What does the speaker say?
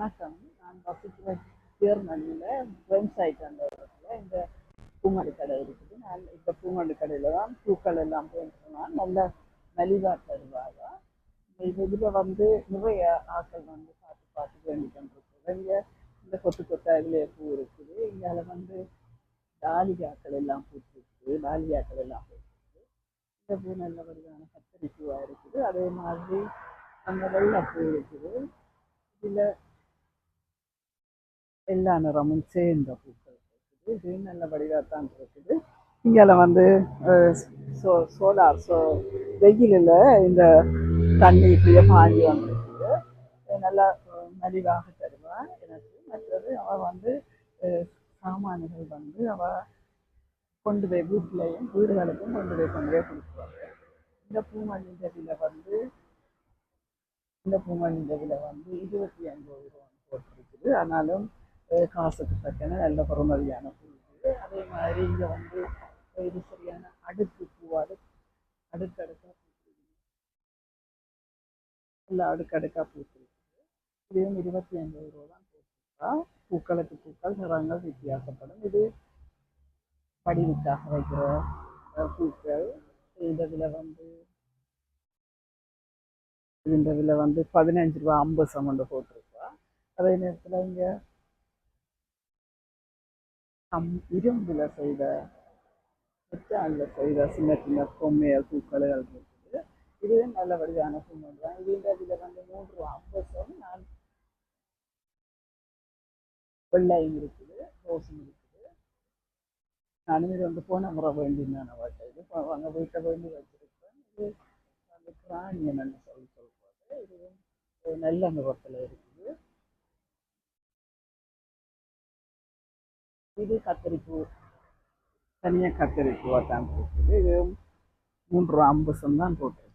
வணக்கம். நான் வசிக்கிற ஃப்ரெண்ட்ஸ் வெப்சைட் அந்த இடத்துல இந்த பூங்கொடி கடை இருக்குது. நான் இந்த பூங்கொடி கடையில் தான் பூக்கள் எல்லாம் போயிருக்கோம்னா நல்ல மலிவாக தருவாங்க இதில் வந்து நிறைய ஆட்கள் வந்து பார்த்து பார்த்து வேண்டி கொண்டிருக்குது இங்கே இந்த கொத்து கொத்தாயிலே பூ இருக்குது. இங்கே வந்து டாலிகாக்கள் எல்லாம் பூத்துருக்கு. டாலியாக்கள் எல்லாம் பூத்துருக்கு. இந்த பூ நல்ல வடிவான கத்தரி பூவாக இருக்குது. அதே மாதிரி அந்த பூ இருக்குது. இதில் எல்லா நிறமும் சேர்ந்த பூக்கள் இருக்குது. இது நல்ல வடிவாக தான் இருக்குது. இங்கே வந்து சோ சோலார் சோ வெயிலில் இந்த தண்ணி இப்படியே பாஞ்சி வந்துருக்குது. நல்லா மலிவாக தருவா எனக்கு மற்றது அவள் வந்து சாமான்கள் வந்து அவள் கொண்டு போய் வீட்லையும் வீடுகளுக்கும் கொண்டு போய் கொண்டு போய் கொடுக்குவாங்க இந்த பூமல்லின்ற வந்து இந்த பூமல்லின்ற வந்து இருபத்தி அஞ்சு ரூபா போட்டிருக்குது. ஆனாலும் காசுக்கு தக்கன நல்ல பொறுமதியான பூ இருக்குது அதே மாதிரி இங்கே வந்து இது சரியான அடுக்கு பூ அடு அடுக்கடுக்காக பூத்துருக்குது. நல்லா அடுக்கடுக்காக பூத்துருக்குது. இதுவும் இருபத்தி ஐம்பது ரூபா தான் போட்டிருக்கா. பூக்களுக்கு பூக்கள் நிறங்கள் வித்தியாசப்படும். இது படிவுக்காக வைக்கிற பூக்கள். இந்த விலை வந்து இந்த விலை வந்து பதினஞ்சு ரூபா ஐம்பது சமண்டு போட்டிருக்கா. அதே நேரத்தில் இங்கே கம் இரும்பில் செய்த வெற்றாளில் செய்த சின்ன சின்ன பொம்மையல் பூக்கள் இருக்குது. இதுவே நல்ல வடிவான பூக்கள் தான். இது இதில் வந்து மூன்று ரூபா ஐம்பது நான் வெள்ளையும் இருக்குது ரோஸும் இருக்குது. நானும் இது வந்து போன முறை வேண்டினேன் அவர்கிட்ட. இது அவங்க வீட்டை வேண்டி வச்சிருக்கேன் இது அந்த கிராணியன்னு சொல்லி சொல்லுவாங்க இது நல்ல நிறத்தில் இருக்குது இது கத்தரிப்பூ. தனியாக கத்தரிப்பூவாக தான் இருக்குது இது மூன்று ரூபா ஐம்பது தான் போட்டிருக்கு